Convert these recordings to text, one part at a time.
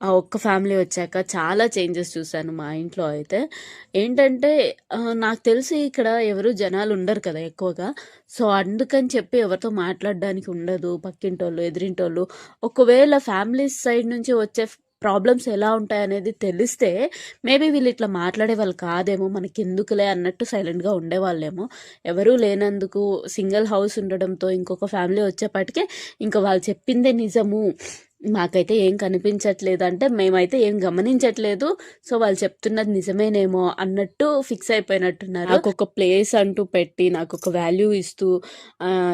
ఆ ఒక్క ఫ్యామిలీ వచ్చాక చాలా చేంజెస్ చూశాను మా ఇంట్లో అయితే. ఏంటంటే నాకు తెలిసి ఇక్కడ ఎవరు జనాలు ఉండరు కదా ఎక్కువగా. సో, అందుకని చెప్పి ఎవరితో మాట్లాడడానికి ఉండదు. పక్కింటోళ్ళు, ఎదిరింటోళ్ళు. ఒకవేళ ఫ్యామిలీస్ సైడ్ నుంచి వచ్చే ప్రాబ్లమ్స్ ఎలా ఉంటాయనేది తెలిస్తే మేబీ వీళ్ళు ఇట్లా మాట్లాడేవాళ్ళు కాదేమో మనకి ఎందుకులే అన్నట్టు సైలెంట్‌గా ఉండేవాళ్ళేమో. ఎవరూ లేనందుకు సింగిల్ హౌస్ ఉండడంతో ఇంకొక ఫ్యామిలీ వచ్చేపాటికే ఇంక వాళ్ళు చెప్పిందే నిజము. మాకైతే ఏం కనిపించట్లేదు అంటే మేమైతే ఏం గమనించట్లేదు. సో, వాళ్ళు చెప్తున్నది నిజమేనేమో అన్నట్టు ఫిక్స్ అయిపోయినట్టున్నారు. నాకు ఒక ప్లేస్ అంటూ పెట్టి, నాకు ఒక వాల్యూ ఇస్తూ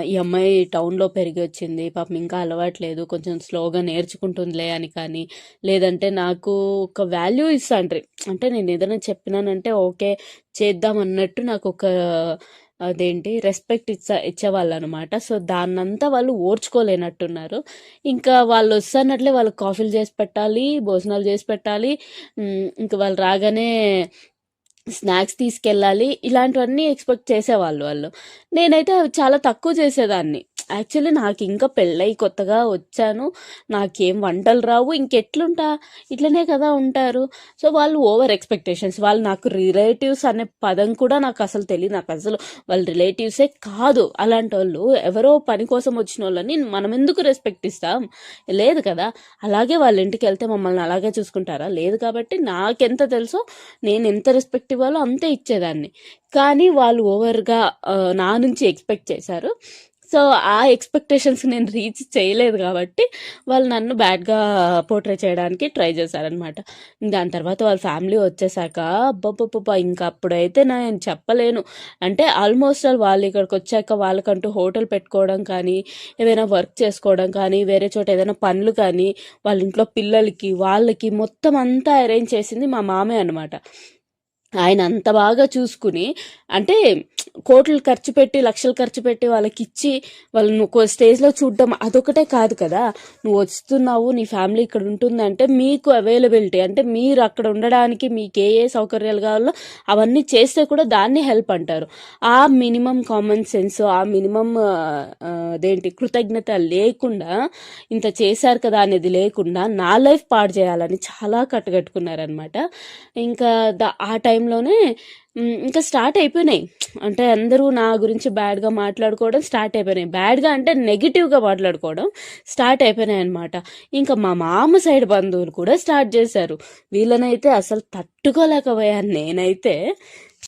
ఈ అమ్మాయి టౌన్‌లో పెరిగొచ్చింది. పాపం ఇంకా అలవాట్లేదు. కొంచెం స్లోగా నేర్చుకుంటుందిలే అని కానీ, లేదంటే నాకు ఒక వాల్యూ ఇస్తాండ్రి. అంటే నేను ఏదైనా చెప్పినానంటే ఓకే. చేద్దాం అన్నట్టు నాకు ఒక అదేంటి రెస్పెక్ట్ ఇచ్చా ఇచ్చేవాళ్ళనమాట. సో, దాన్నంతా వాళ్ళు ఓర్చుకోలేనట్టున్నారు. ఇంకా వాళ్ళు వస్తున్నట్లే వాళ్ళకి కాఫీలు చేసి పెట్టాలి, భోజనాలు చేసి పెట్టాలి. ఇంకా ఇంక వాళ్ళు రాగానే స్నాక్స్ తీసుకెళ్ళాలి. ఇలాంటివన్నీ ఎక్స్‌పెక్ట్ చేసేవాళ్ళు వాళ్ళు. నేనైతే అవి చాలా తక్కువ చేసేదాన్ని. యాక్చువల్లీ నాకు ఇంకా పెళ్ళై కొత్తగా వచ్చాను. నాకేం వంటలు రావు. ఇంకెట్లుంటా? ఇట్లనే కదా ఉంటారు. సో, వాళ్ళు ఓవర్ ఎక్స్‌పెక్టేషన్స్. వాళ్ళు నాకు రిలేటివ్స్ అనే పదం కూడా నాకు అసలు తెలియదు నాకు అసలు వాళ్ళు రిలేటివ్సే కాదు. అలాంటి వాళ్ళు ఎవరో పని కోసం వచ్చిన వాళ్ళని మనం ఎందుకు రెస్పెక్ట్ ఇస్తాం? లేదు కదా! అలాగే వాళ్ళ ఇంటికి వెళ్తే మమ్మల్ని అలాగే చూసుకుంటారా? లేదు కాబట్టి నాకెంత తెలుసో నేను ఎంత రెస్పెక్ట్ ఇవ్వాలో అంతే ఇచ్చేదాన్ని. కానీ వాళ్ళు ఓవర్‌గా నా నుంచి ఎక్స్‌పెక్ట్ చేశారు. సో, ఆ ఎక్స్‌పెక్టేషన్స్‌కి నేను రీచ్ చేయలేదు కాబట్టి వాళ్ళు నన్ను బ్యాడ్‌గా పోర్ట్రే చేయడానికి ట్రై చేశారనమాట. దాని తర్వాత వాళ్ళ ఫ్యామిలీ వచ్చేసాక అబ్బబ్బబ్బ ఇంకా అప్పుడైతే నేను చెప్పలేను. అంటే ఆల్మోస్ట్ ఆల్ వచ్చాక వాళ్ళకంటూ హోటల్ పెట్టుకోవడం కానీ, ఏదైనా వర్క్ చేసుకోవడం కానీ, వేరే చోట ఏదైనా పనులు కానీ, వాళ్ళ ఇంట్లో పిల్లలకి, వాళ్ళకి మొత్తం అంతా అరేంజ్ చేసింది మా మామయ్య అనమాట. ఆయన అంత బాగా చూసుకుని అంటే కోట్లు ఖర్చు పెట్టి, లక్షలు ఖర్చు పెట్టి వాళ్ళకిచ్చి, వాళ్ళని ఒక స్టేజ్‌లో చూడడం అదొకటే కాదు కదా! నువ్వు వస్తున్నావు, నీ ఫ్యామిలీ ఇక్కడ ఉంటుందంటే మీకు అవైలబిలిటీ అంటే మీరు అక్కడ ఉండడానికి మీకు ఏ ఏ సౌకర్యాలు కావాలో అవన్నీ చేస్తే కూడా దాన్ని హెల్ప్ అంటారు. ఆ మినిమమ్ కామన్ సెన్స్, ఆ మినిమమ్ అదేంటి కృతజ్ఞత లేకుండా ఇంత చేశారు కదా అనేది లేకుండా నా లైఫ్ పాడు చేయాలని చాలా కట్టుకట్టుకున్నారనమాట. ఇంకా ద ఆ టైంలోనే ఇంకా స్టార్ట్ అయిపోయినాయి. అంటే అందరూ నా గురించి బ్యాడ్‌గా మాట్లాడుకోవడం స్టార్ట్ అయిపోయినాయి. బ్యాడ్‌గా అంటే నెగిటివ్గా మాట్లాడుకోవడం స్టార్ట్ అయిపోయినాయి అనమాట ఇంకా మా మామ సైడ్ బంధువులు కూడా స్టార్ట్ చేశారు. వీళ్ళనైతే అసలు తట్టుకోలేకపోయాను నేనైతే.